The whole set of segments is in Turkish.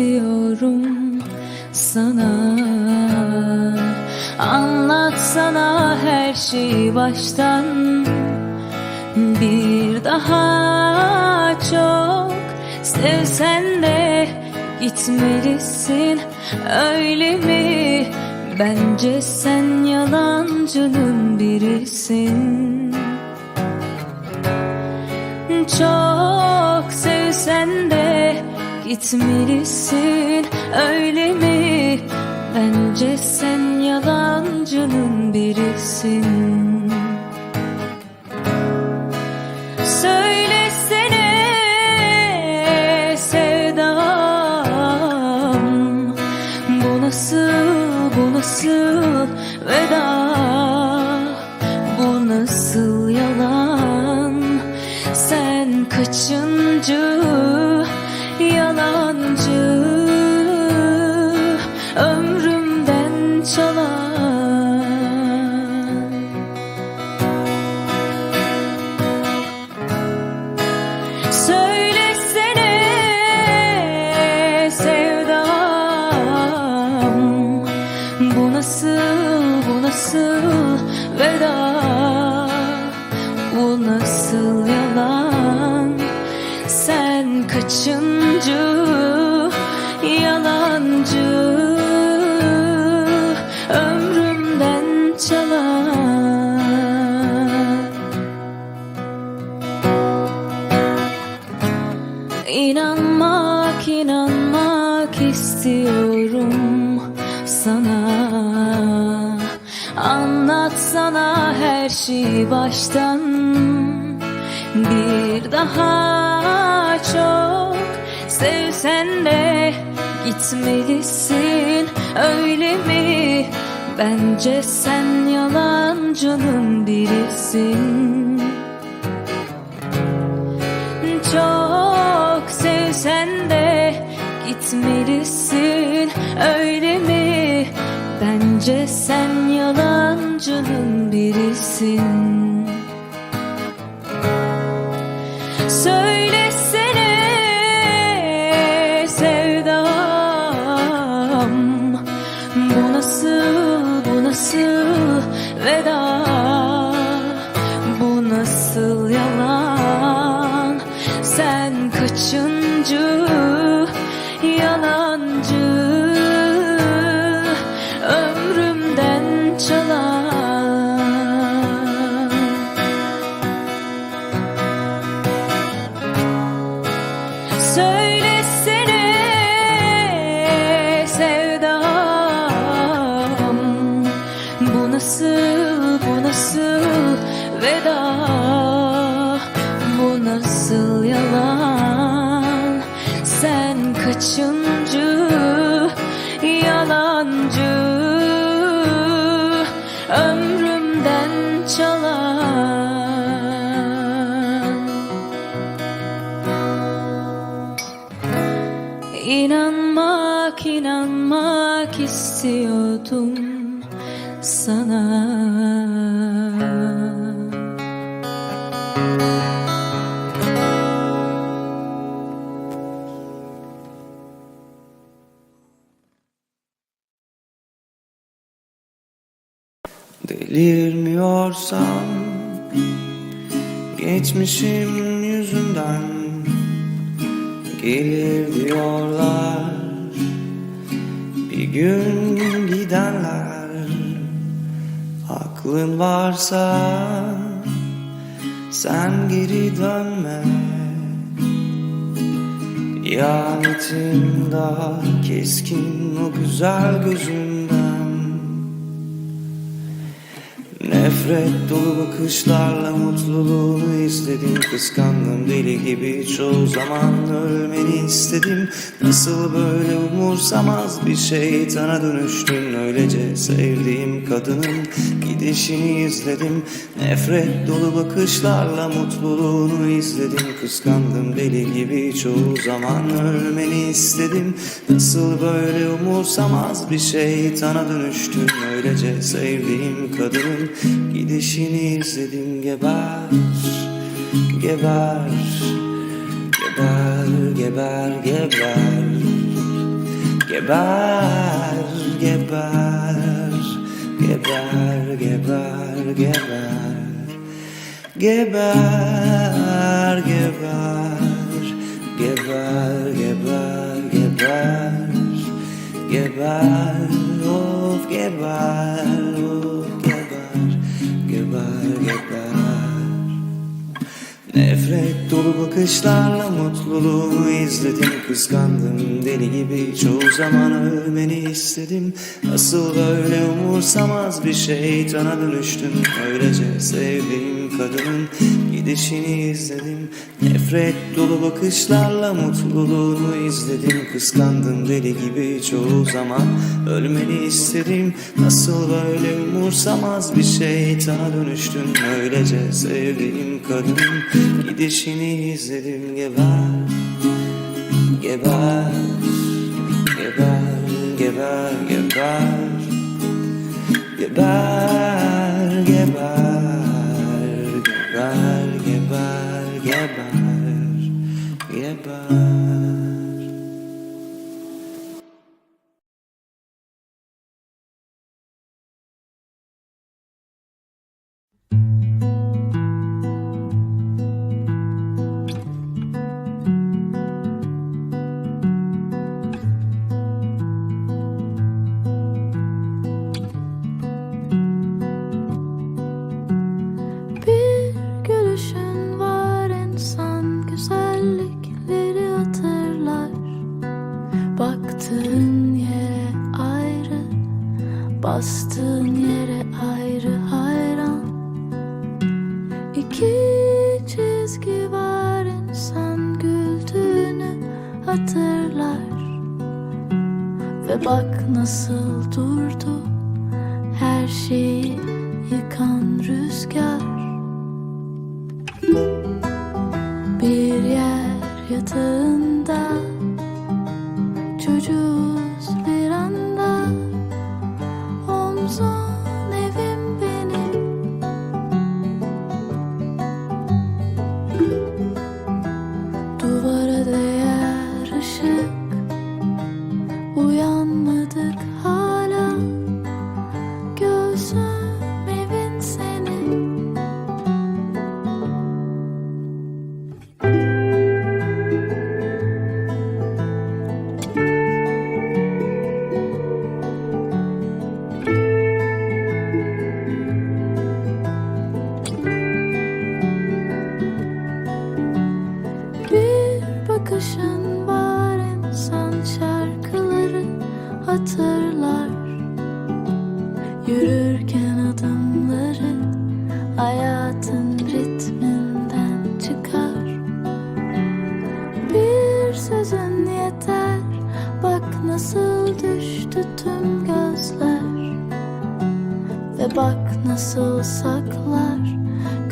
inanmak istiyorum sana. Anlatsana her şeyi baştan. Bir daha çok sevsen de gitmelisin. Öyle mi? Bence sen yalancının birisin. Çok sevsen de gitmelisin öyle mi? Bence sen yalancının birisin. Söylesene sevdam Bu nasıl, bu nasıl veda Bu nasıl yalan Sen kaçıncı yalancı. Ömrümden çalan. Söylesene sevdam. Bu nasıl, bu nasıl veda? Bu nasıl yalan Sen kaçıncı yalancı? Ömrümden çalan. İnanmak, inanmak istiyorum sana. Anlatsana her şeyi baştan Bir daha çok sevsen de gitmelisin öyle mi? Bence sen yalancının birisin çok sevsen de gitmelisin öyle mi? Bence sen yalancının birisin. Ömrümden istiyordum sana. Delirmiyorsam Geçmişim yüzünden Gelir diyorlar Gün gidenler Aklın varsa Sen geri dönme. İhanetin daha keskin o güzel gözünden Nefret dolu bakışlarla mutluluğunu istedim. Kıskandım deli gibi çoğu zaman ölmeni istedim. Nasıl böyle umursamaz bir şeytana dönüştün. Öylece sevdiğim kadının gidişini izledim. Nefret dolu bakışlarla mutluluğunu izledim. Kıskandım deli gibi çoğu zaman ölmeni istedim. Nasıl böyle umursamaz bir şeytana dönüştün Öylece sevdiğim kadının gidişini izledim. Geber, geber, geber, geber, geber. Geber, geber, geber, geber, geber. Geber, geber, geber, geber, geber. Geber, of geber, of geber, geber, geber Nefret dolu bakışlarla mutluluğumu izledim. Kıskandım deli gibi çoğu zaman ölmeni istedim. Asıl böyle umursamaz bir şeytana dönüştün Öylece sevdiğim kadının gidişini izledim. Nefret dolu bakışlarla mutluluğunu izledim. Kıskandım deli gibi çoğu zaman ölmeni istedim. Nasıl böyle umursamaz bir şeytana dönüştün Öylece sevdiğim kadının gidişini izledim Geber, geber, geber, geber, geber Ve bak nasıl durdu. Her şeyi yıkan rüzgar. Bir yer yatağında bakışın var insan şarkıları hatırlar. Yürürken adımları hayatın ritminden çıkar. Bir sözün yeter bak nasıl düştü tüm gözler. Ve bak nasıl saklar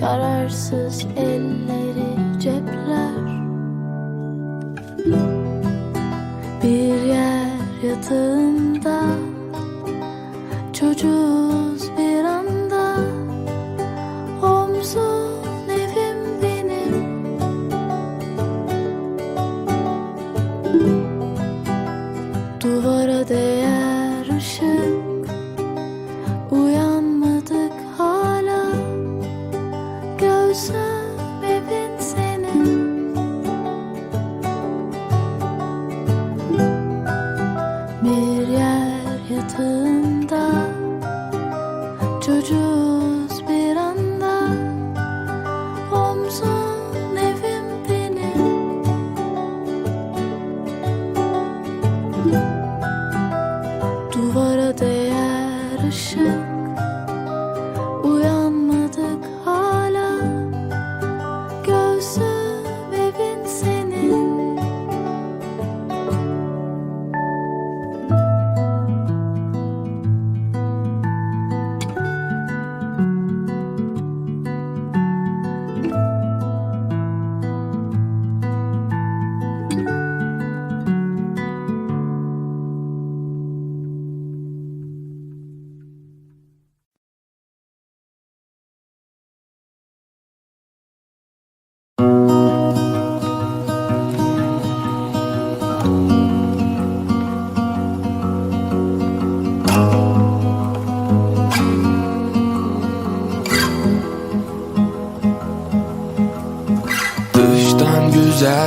kararsız elleri yatağında Çocuğuz bir anda Omzun evim benim Duvara değer ışık Uyanmadık hala Gözüm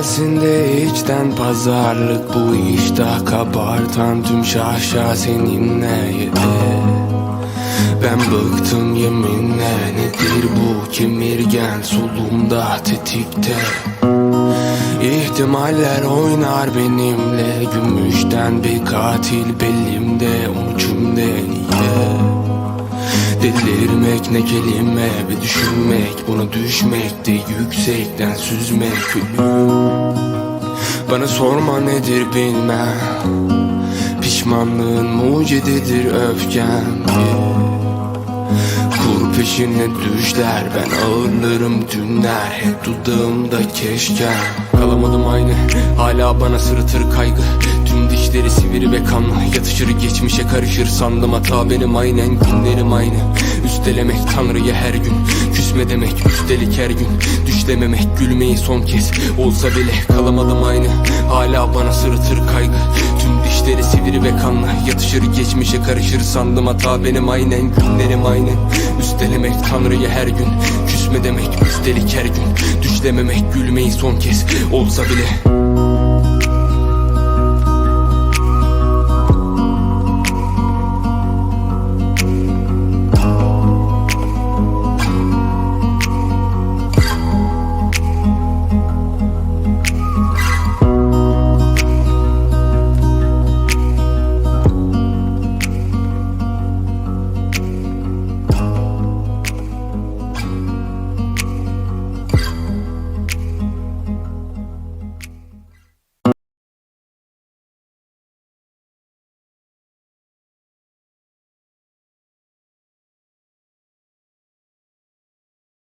gelsin de içten pazarlık Bu işte kabartan tüm şaşa seninle yeter. Ben bıktım yeminle nedir bu kemirgen solumda tetikte? İhtimaller oynar benimle Gümüşten bir katil belimde Onu cümle niye Delirmek ne kelime? Bir düşünmek Bunu düşmek de yüksekten süzmek. Bana sorma nedir bilmem. Pişmanlığın mucididir öfkem. Kur peşine düşler ben ağırlarım dünler. Hep dudağımda keşke Kalamadım aynı hala bana sırıtır kaygı. Tüm dişleri sivri ve kanlı. Yatışır geçmişe karışır sandım. Hata benim aynen Günlerim aynı. Üstelemek tanrıya her gün. Küsme demek üstelik her gün. Düşlememek gülmeyi son kez. Olsa bile kalamadım aynı. Hala bana sırıtır kaygı. Tüm dişleri sivri ve kanlı. Yatışır geçmişe karışır sandım. Hata benim aynen Günlerim aynı. Üstelemek tanrıya her gün. Küsme demek üstelik her gün. Düşlememek gülmeyi son kez. Olsa bile